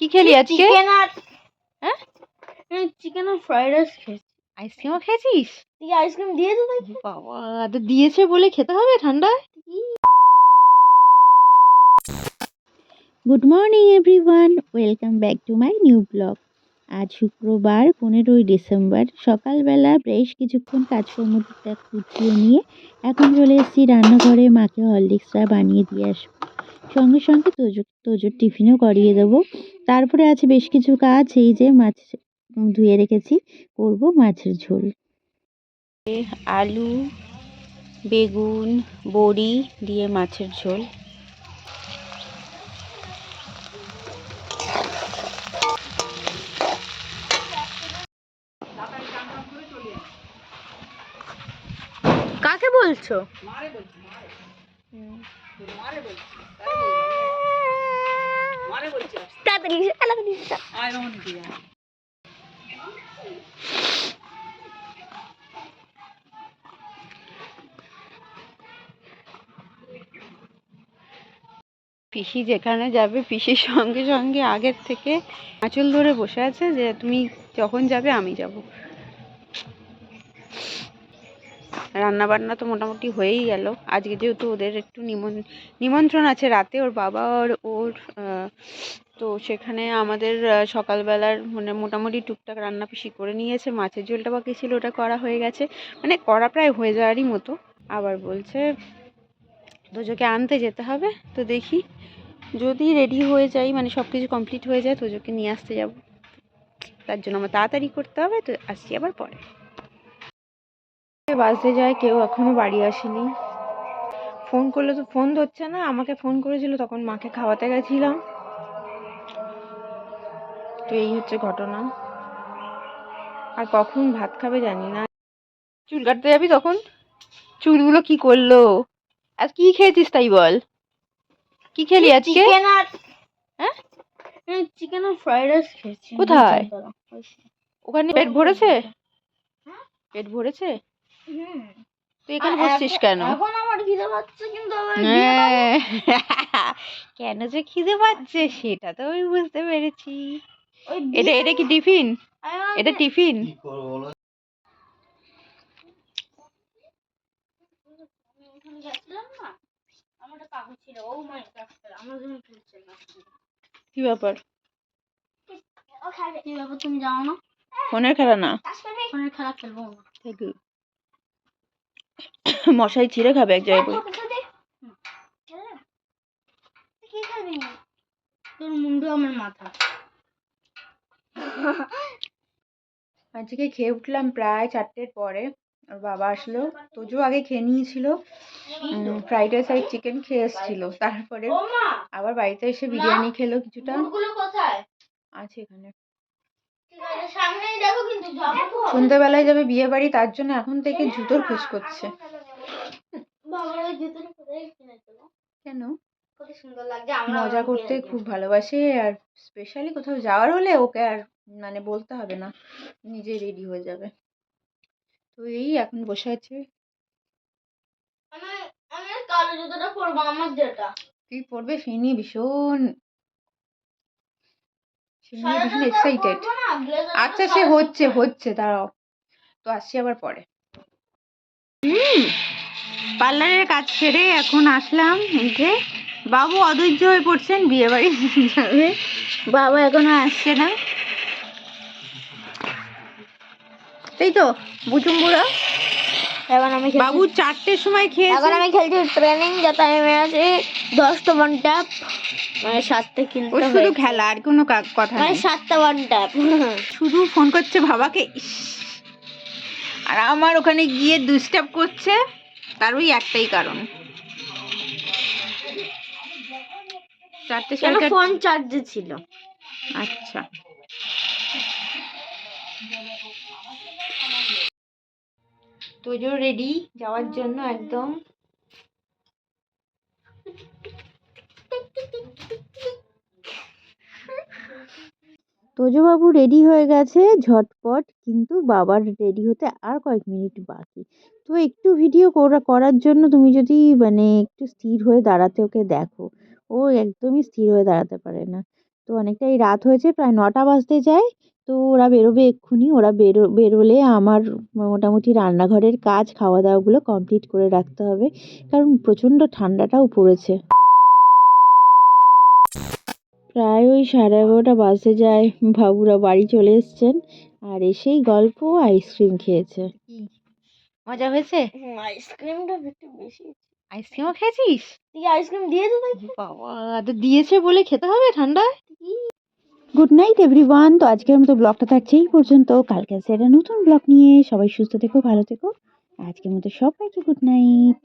কি খেলি আজকে? চিকেন আর হ্যাঁ? চিকেন আর ফ্রাইড রাইস খেয়েছি। আইসক্রিমও খেয়েছিস? তুই আইসক্রিম দিয়েছে নাকি? বাবা তো দিয়েছে বলে খেতে হবে ঠান্ডায়। Good morning everyone welcome back to my new blog আজ শুক্রবার পনেরোই ডিসেম্বর সকালবেলা বেশ কিছুক্ষণ কাজকর্মটা গুছিয়ে নিয়ে এখন চলে এসেছি রান্নাঘরে মাকে হরলিক্সটা বানিয়ে দিয়ে আসব। সঙ্গে সঙ্গে তোজো তোজোর টিফিনও করিয়ে দেবো। তারপরে আছে বেশ কিছু কাজ এই যে মাছ ধুয়ে রেখেছি করব মাছের ঝোল। আলু বেগুন বড়ি দিয়ে মাছের ঝোল। কাকে বলছো। তাড়াতাড়ি। পিসি যেখানে যাবে পিসির সঙ্গে সঙ্গে আগের থেকে আঁচল ধরে বসে আছে যে তুমি যখন যাবে আমি যাব। রান্না বান্না তো মোটামুটি হয়েই গেল। আজকে যেহেতু ওদের একটু নিমন- নিমন্ত্রণ আছে রাতে, ওর বাবা আর ওর তো সেখানে আমাদের সকালবেলার মানে মোটামুটি টুকটাক রান্না পিসি করে নিয়েছে। মাছের ঝোলটা বাকি ছিল, ওটা করা হয়ে গেছে। মানে করা প্রায় হয়ে যাওয়ারই মতো। আবার বলছে, তোজোকে আনতে যেতে হবে, তো দেখি যদি রেডি হয়ে যাই মানে সব কিছু কমপ্লিট হয়ে যায়, তোজোকে নিয়ে আসতে যাব। তার জন্য আমার তাড়াতাড়ি করতে হবে, তো আসছি আবার পরে। বাসে যায় কেউ এখনও বাড়ি আসেনি। ফোন করলে তো ফোন ধরছে না আমাকে ফোন করেছিল তখন মাকে খাওয়াতে গেছিলাম। তো এই হচ্ছে ঘটনা। আর কখন ভাত খাবে জানি না। চুল কাটতে যাবি তখন? চুলগুলো কি করল? আজ কি খেয়েছিস তাই বল? কি খেলি আজকে? চিকেন আর হ্যাঁ? চিকেন আর ফ্রাইড রাইস খেয়েছি। কোথায়? ওখানে পেট ভরেছে? হ্যাঁ? পেট ভরেছে। তুই এখানে বসছিস কেন? এখন আমার খিদে পাচ্ছে কিন্তু আমার হ্যাঁ। কেন যে খিদে পাচ্ছে সেটা তো আমি বুঝতে পেরেছি। এটা এটা কি টিফিন এটা টিফিন? আমি ওখানে গেছিলাম না আমার একটা কাকু ছিল ও মাই আমার জন্য তুলছে না কি ব্যাপার? কি ব্যাপার তুমি যাও না? ফোনের খেলা না? ফোনের খেলা খেলব। না থ্যাংক ইউ মশাই ছিঁড়ে খাবে এক জায়গায় বসে। কি খাবি তোর মুন্ডু আমার মাথা। আজকে খেয়ে উঠলাম প্রায় চারটের পরে। ওর বাবা আসলো। তোজো আগে খেয়ে নিয়েছিল। ফ্রাইড রাইস আর চিকেন খেয়ে এসেছিল। তারপরে আবার বাড়িতে এসে বিরিয়ানি খেলো কিছুটা। আছে এখানে। সন্ধ্যাবেলায় যাবে বিয়ে বাড়ি তার জন্য এখন থেকে জুতোর খোঁজ করছে। কেন? মজা করতে খুব ভালোবাসে আর স্পেশালি কোথাও যাওয়ার হলে ওকে আর মানে বলতে হবে না নিজে রেডি হয়ে যাবে। তো এই এখন বসে আছে। তুই পড়বে ফিনি ভীষণ ভীষণ এক্সাইটেড আচ্ছা সে হচ্ছে হচ্ছে দাঁড়াও। তো আসছি আবার পরে। পার্লারের কাজ সেরে এখন আসলাম এই যে বাবু অধৈর্য হয়ে পড়ছেন বিয়ে বাড়ি যাবে বাবা এখনও আসছে না। তাই তো বুচুম্বুরা এখন আমি বাবু চারটের সময় খেয়েছে। এখন আমি খেলছি ট্রেনিং যা টাইমে আছে দশটা ট্যাপ মানে সাতটা ও শুধু খেলা আর কোনো কথা মানে সাতটা ওয়ান ট্যাপ শুধু ফোন করছে বাবাকে আর আমার ওখানে গিয়ে ডিস্টার্ব করছে তার ওই একটাই কারণ। চারটে সাড়ে ফোন চার্জে ছিল? আচ্ছা। তোজো রেডি যাওয়ার জন্য একদম। তোজবাবু রেডি হয়ে গেছে ঝটপট, কিন্তু বাবার রেডি হতে আর কয়েক মিনিট বাকি। তো একটু ভিডিও করা, করার জন্য তুমি যদি মানে একটু স্থির হয়ে দাঁড়াতে ওকে দেখো। ও একদমই স্থির হয়ে দাঁড়াতে পারে না। তো অনেকটাই রাত হয়েছে, প্রায় নটা বাজতে যায়। তো ওরা বেরোবে এক্ষুনি, ওরা বেরো, বেরোলে আমার মোটামুটি রান্নাঘরের কাজ খাওয়া দাওয়াগুলো কমপ্লিট করে রাখতে হবে। কারণ প্রচণ্ড ঠান্ডাটাও পড়েছে। প্রায় ওই সাড়ে এগারোটা বাজতে যায়। বাবুরা বাড়ি চলে এসছেন আর এসেই গল্প আইসক্রিম খেয়েছে। মজা হয়েছে? আইসক্রিমটা একটু বেশি আইসক্রিমও খেয়েছিস? তুই আইসক্রিম দিয়েছ তাই বাবা তো দিয়েছে বলে খেতে হবে ঠান্ডায়? গুড নাইট এভরিওয়ান তো আজকের মতো ব্লগটা থাকছে এই পর্যন্ত। কালকে আসছে একটা নতুন ব্লগ নিয়ে সবাই সুস্থ থেকো ভালো থেকো। আজকের মতো সবাইকে গুড নাইট